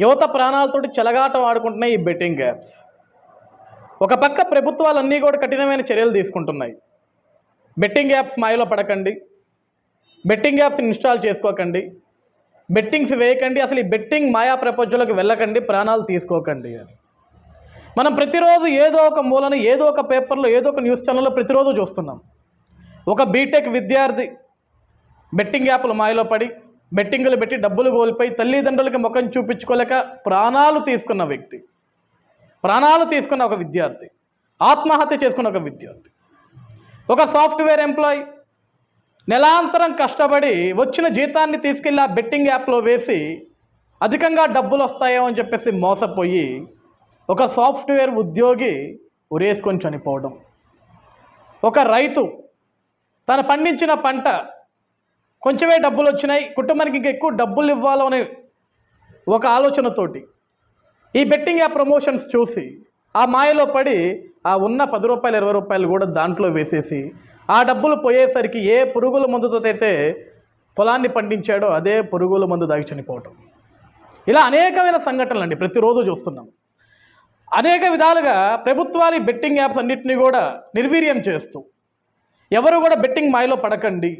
యువత ప్రాణాలతోటి చెలగాటం ఆడుకుంటున్నాయి ఈ బెట్టింగ్ యాప్స్. ఒక పక్క ప్రభుత్వాలన్నీ కూడా కఠినమైన చర్యలు తీసుకుంటున్నాయి. బెట్టింగ్ యాప్స్ మాయలో పడకండి. బెట్టింగ్ యాప్స్ ఇన్స్టాల్ చేసుకోకండి. బెట్టింగ్స్ వేయకండి. అసలు ఈ బెట్టింగ్ మాయా ప్రపంచంలోకి వెళ్ళకండి. ప్రాణాలు తీసుకోకండి అని. మనం ప్రతిరోజు ఏదో ఒక మూలన ఏదో ఒక పేపర్లో ఏదో ఒక న్యూస్ ఛానల్లో ప్రతిరోజు చూస్తున్నాం. ఒక బీటెక్ విద్యార్థి బెట్టింగ్ యాప్లు మాయలో పడి బెట్టింగులు పెట్టి డబ్బులు కోల్పోయి తల్లిదండ్రులకి ముఖం చూపించుకోలేక ప్రాణాలు తీసుకున్న వ్యక్తి. ప్రాణాలు తీసుకున్న ఒక విద్యార్థి. ఆత్మహత్య చేసుకున్న ఒక విద్యార్థి. ఒక సాఫ్ట్వేర్ ఎంప్లాయీ. నెలాంతరం కష్టపడి వచ్చిన జీతాన్ని తీసుకెళ్ళి ఆ బెట్టింగ్ యాప్లో వేసి అధికంగా డబ్బులు వస్తాయో అని చెప్పేసి మోసపోయి ఒక సాఫ్ట్వేర్ ఉద్యోగి ఉరేసుకొని చనిపోవడం. ఒక రైతు తను పండించిన పంట కొంచెమే డబ్బులు వచ్చినాయి కుటుంబానికి ఇంకా ఎక్కువ డబ్బులు ఇవ్వాలనే ఒక ఆలోచనతోటి ఈ బెట్టింగ్ యాప్ ప్రమోషన్స్ చూసి ఆ మాయలో పడి ఆ ఉన్న పది రూపాయలు ఇరవై రూపాయలు కూడా దాంట్లో వేసేసి ఆ డబ్బులు పోయేసరికి ఏ పురుగుల మందుతో అయితే పొలాన్ని పండించాడో అదే పురుగుల మందు దాగి చనిపోవటం. ఇలా అనేకమైన సంఘటనలు అండి ప్రతిరోజు చూస్తున్నాం. అనేక విధాలుగా ప్రభుత్వాలు ఈ బెట్టింగ్ యాప్స్ అన్నింటినీ కూడా నిర్వీర్యం చేస్తూ ఎవరు కూడా బెట్టింగ్ మాయలో పడకండి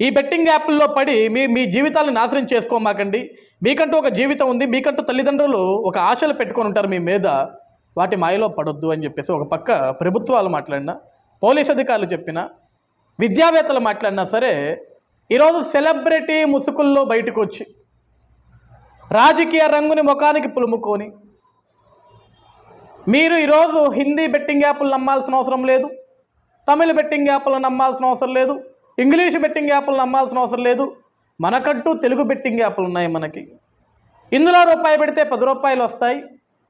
ఈ బెట్టింగ్ యాప్ల్లో పడి మీ మీ జీవితాలను నాశనం చేసుకోమాకండి. మీకంటూ ఒక జీవితం ఉంది మీకంటూ తల్లిదండ్రులు ఒక ఆశలు పెట్టుకొని ఉంటారు మీ మీద. వాటి మాయలో పడొద్దు అని చెప్పేసి ఒక పక్క ప్రభుత్వాలు మాట్లాడినా పోలీస్ అధికారులు చెప్పినా విద్యావేత్తలు మాట్లాడినా సరే ఈరోజు సెలబ్రిటీ ముసుగుల్లో బయటకు వచ్చి రాజకీయ రంగుని ముఖానికి పులుముకొని మీరు ఈరోజు హిందీ బెట్టింగ్ యాప్లు నమ్మాల్సిన అవసరం లేదు తమిళ బెట్టింగ్ యాప్లు నమ్మాల్సిన అవసరం లేదు ఇంగ్లీష్ బెట్టింగ్ యాప్లు నమ్మాల్సిన అవసరం లేదు. మనకంటూ తెలుగు బెట్టింగ్ యాప్లు ఉన్నాయి మనకి. ఇందులో రూపాయి పెడితే పది రూపాయలు వస్తాయి.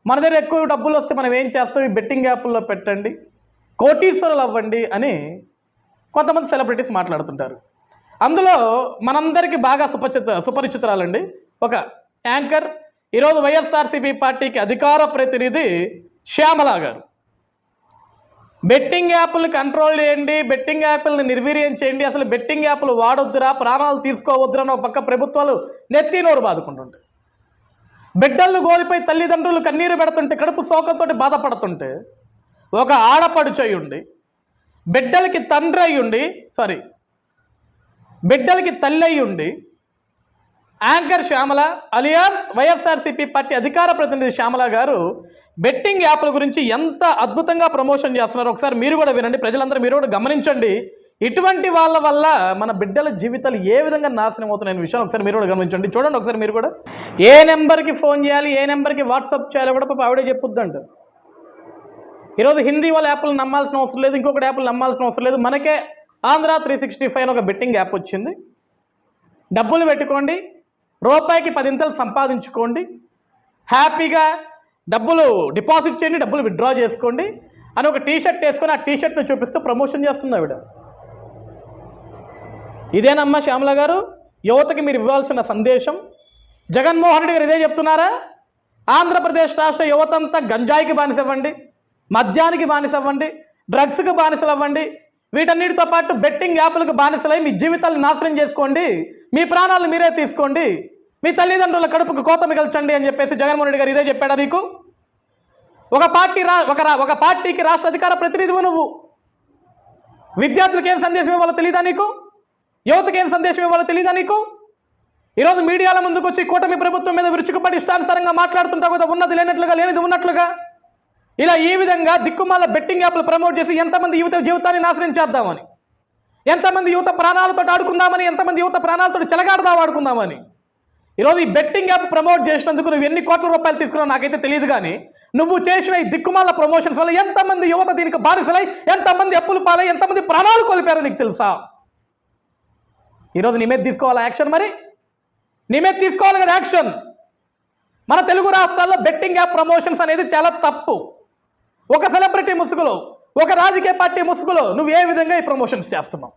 మన దగ్గర ఎక్కువ డబ్బులు వస్తే మనం ఏం చేస్తాం? ఈ బెట్టింగ్ యాప్ల్లో పెట్టండి. కోటీశ్వరులు అవ్వండి అని కొంతమంది సెలబ్రిటీస్ మాట్లాడుతుంటారు. అందులో మనందరికీ బాగా సుపరిచిత సుపరిచితురాలండి. ఒక యాంకర్. ఈరోజు వైఎస్ఆర్సీపీ పార్టీకి అధికార ప్రతినిధి శ్యామల గారు. బెట్టింగ్ యాప్లను కంట్రోల్ చేయండి బెట్టింగ్ యాప్లను నిర్వీర్యం చేయండి. అసలు బెట్టింగ్ యాప్లు వాడొద్దురా ప్రాణాలు తీసుకోవద్దురా అని ఒక పక్క ప్రభుత్వాలు నెత్తి నోరు బాదుకుంటుంటాయి బిడ్డలను గోలిపోయి తల్లిదండ్రులు కన్నీరు పెడుతుంటే కడుపు శోకంతో బాధపడుతుంటే ఒక ఆడపడుచయ్యుండి ఉండి బిడ్డలకి తండ్రి అయ్యుండి సారీ బిడ్డలకి తల్లి అయ్యుండి ఉండి anchor Shyamala alias YSRCP party అధికార ప్రతినిధి శ్యామల గారు బెట్టింగ్ యాప్ల గురించి ఎంత అద్భుతంగా ప్రమోషన్ చేస్తున్నారు ఒకసారి మీరు కూడా వినండి. ప్రజలందరూ మీరు కూడా గమనించండి. ఇటువంటి వాళ్ళ వల్ల మన బిడ్డల జీవితాలు ఏ విధంగా నాశనం అవుతున్నాయనే విషయం ఒకసారి మీరు కూడా గమనించండి. చూడండి ఒకసారి మీరు కూడా. ఏ నెంబర్కి ఫోన్ చేయాలి ఏ నెంబర్కి వాట్సాప్ చేయాలి కూడా పాప ఆవిడే చెప్పుద్దంట. ఈరోజు హిందీ వాళ్ళ యాప్లు నమ్మాల్సిన అవసరం లేదు ఇంకొకటి యాప్లు నమ్మాల్సిన అవసరం లేదు. మనకే ఆంధ్ర త్రీ సిక్స్టీ ఫైవ్ ఒక బెట్టింగ్ యాప్ వచ్చింది. డబ్బులు పెట్టుకోండి రూపాయికి పదింతలు సంపాదించుకోండి. హ్యాపీగా డబ్బులు డిపాజిట్ చేయండి డబ్బులు విత్డ్రా చేసుకోండి అని ఒక టీ షర్ట్ వేసుకొని ఆ టీ షర్ట్ని చూపిస్తూ ప్రమోషన్ చేస్తుంది ఆవిడ. ఇదేనమ్మా శ్యామల గారు? యువతకి మీరు ఇవ్వాల్సిన సందేశం. జగన్మోహన్ రెడ్డి గారు ఇదే చెప్తున్నారా? ఆంధ్రప్రదేశ్ రాష్ట్ర యువతంతా గంజాయికి బానిసవ్వండి మద్యానికి బానిసవ్వండి డ్రగ్స్కి బానిసలవ్వండి వీటన్నిటితో పాటు బెట్టింగ్ యాప్లకు బానిసలై మీ జీవితాలను నాశనం చేసుకోండి మీ ప్రాణాలను మీరే తీసుకోండి మీ తల్లిదండ్రుల కడుపుకు కోత మిగల్చండి అని చెప్పేసి జగన్మోహన్ రెడ్డి గారు ఇదే చెప్పాడా నీకు ఒక పార్టీ రా ఒక ఒక పార్టీకి రాష్ట్ర అధికార ప్రతినిధివు నువ్వు? విద్యార్థులకు ఏం సందేశం ఇవ్వాలో తెలియదా నీకు? యువతకి ఏం సందేశం ఇవ్వాలో తెలియదా నీకు? ఈరోజు మీడియాల ముందుకు వచ్చి కూటమి ప్రభుత్వం మీద విరుచుకుపడి ఇష్టానుసారంగా మాట్లాడుతుంటావు కదా ఉన్నది లేనట్లుగా లేనిది ఉన్నట్లుగా? ఇలా ఈ విధంగా దిక్కుమాల బెట్టింగ్ యాప్లు ప్రమోట్ చేసి ఎంతమంది యువత జీవితాన్ని నాశనం చేద్దామని ఎంతమంది యువత ప్రాణాలతో ఆడుకుందామని ఎంతమంది యువత ప్రాణాలతో చెలగాడదా ఆడుకుందామని ఈరోజు ఈ బెట్టింగ్ యాప్ ప్రమోట్ చేసినందుకు నువ్వు ఎన్ని కోట్ల రూపాయలు తీసుకున్నావు నాకైతే తెలియదు కానీ నువ్వు చేసిన ఈ దిక్కుమాల ప్రమోషన్స్ వల్ల ఎంతమంది యువత దీనికి బానిసలై ఎంతమంది అప్పులు పాలై ఎంతమంది ప్రాణాలు కోల్పోయారో నీకు తెలుసా? ఈరోజు నీ మీద తీసుకోవాలా యాక్షన్ మరి? నీ మీద తీసుకోవాలి కదా యాక్షన్. మన తెలుగు రాష్ట్రాల్లో బెట్టింగ్ యాప్ ప్రమోషన్స్ అనేది చాలా తప్పు. ఒక సెలబ్రిటీ ముసుగులో ఒక రాజకీయ పార్టీ ముసుగులో నువ్వు ఏ విధంగా ఈ ప్రమోషన్స్ చేస్తున్నావు?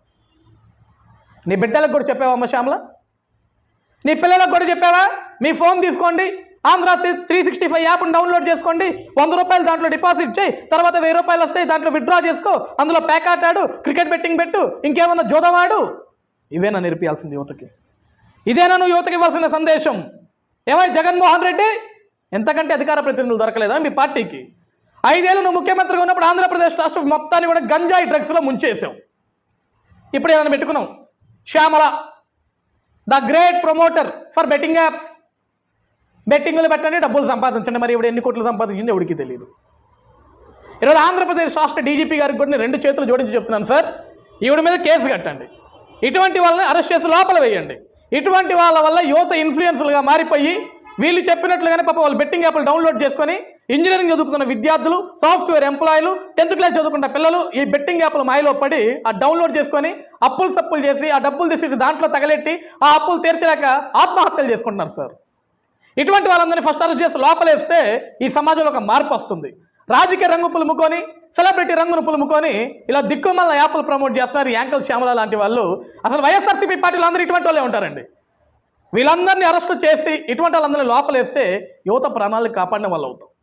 నీ బిడ్డలకు కూడా చెప్పావమ్మ శ్యామలా శ్యామల? నీ పిల్లలకు కూడా చెప్పావా? మీ ఫోన్ తీసుకోండి. ఆంధ్ర త్రీ సిక్స్టీ ఫైవ్ యాప్ను డౌన్లోడ్ చేసుకోండి. వంద రూపాయలు దాంట్లో డిపాజిట్ చేయి. తర్వాత వెయ్యి రూపాయలు వస్తాయి దాంట్లో విత్డ్రా చేసుకో. అందులో ప్యాక్ ఆటాడు క్రికెట్ బెట్టింగ్ పెట్టు. ఇంకేమన్నా జోదవాడు? ఇవేనా నేర్పియాల్సింది యువతకి? ఇదేనా నువ్వు యువతకి ఇవ్వాల్సిన సందేశం? ఏమై జగన్మోహన్ రెడ్డి? ఎంతకంటే అధికార ప్రతినిధులు దొరకలేదా మీ పార్టీకి? ఐదేళ్ళు నువ్వు ముఖ్యమంత్రిగా ఉన్నప్పుడు ఆంధ్రప్రదేశ్ రాష్ట్రం మొత్తాన్ని కూడా గంజాయి డ్రగ్స్లో ముంచేసావు ఇప్పుడు ఏమైనా పెట్టుకున్నావు? Shyamala the great promoter for betting apps. బెట్టింగ్లు పెట్టండి డబ్బులు సంపాదించండి. మరి ఇప్పుడు ఎన్ని కోట్లు సంపాదించింది ఎవరికి తెలియదు ఈరోజు ఆంధ్రప్రదేశ్ రాష్ట్ర డీజీపీ గారికి కూడా నేను రెండు చేతులు జోడించి చెప్తున్నాను సార్. ఈవిడ మీద కేసు కట్టండి. ఇటువంటి వాళ్ళని అరెస్ట్ చేసి లోపల వేయండి. ఇటువంటి వాళ్ళ వల్ల యువత ఇన్ఫ్లుయెన్స్లుగా మారిపోయి వీళ్ళు చెప్పినట్లుగానే పాప వాళ్ళు బెట్టింగ్ యాప్లు డౌన్లోడ్ చేసుకొని ఇంజనీరింగ్ చదువుకున్న విద్యార్థులు సాఫ్ట్వేర్ ఎంప్లాయీలు టెన్త్ క్లాస్ చదువుకున్న పిల్లలు ఈ బెట్టింగ్ యాప్ల మాయలో పడి ఆ డౌన్లోడ్ చేసుకొని అప్పులు సప్పులు చేసి ఆ డబ్బులు తీసి దాంట్లో తగలెట్టి ఆ అప్పులు తీర్చలేక ఆత్మహత్యలు చేసుకుంటున్నారు సార్. ఇటువంటి వాళ్ళందరినీ ఫస్ట్ అరెస్ట్ చేసి లోపలేస్తే ఈ సమాజంలో ఒక మార్పు వస్తుంది. రాజకీయ రంగు పులుముకొని సెలబ్రిటీ రంగును పులుముకొని ఇలా దిక్కుమల్ల యాప్లు ప్రమోట్ చేస్తున్నారు ఈ యాంకల్ శ్యామల లాంటి వాళ్ళు. అసలు వైఎస్ఆర్సీపీ పార్టీలు అందరూ ఇటువంటి వాళ్ళే ఉంటారండి. వీళ్ళందరినీ అరెస్ట్ చేసి ఇటువంటి వాళ్ళందరినీ లోపలేస్తే యువత ప్రాణాలను కాపాడిన వాళ్ళు అవుతాం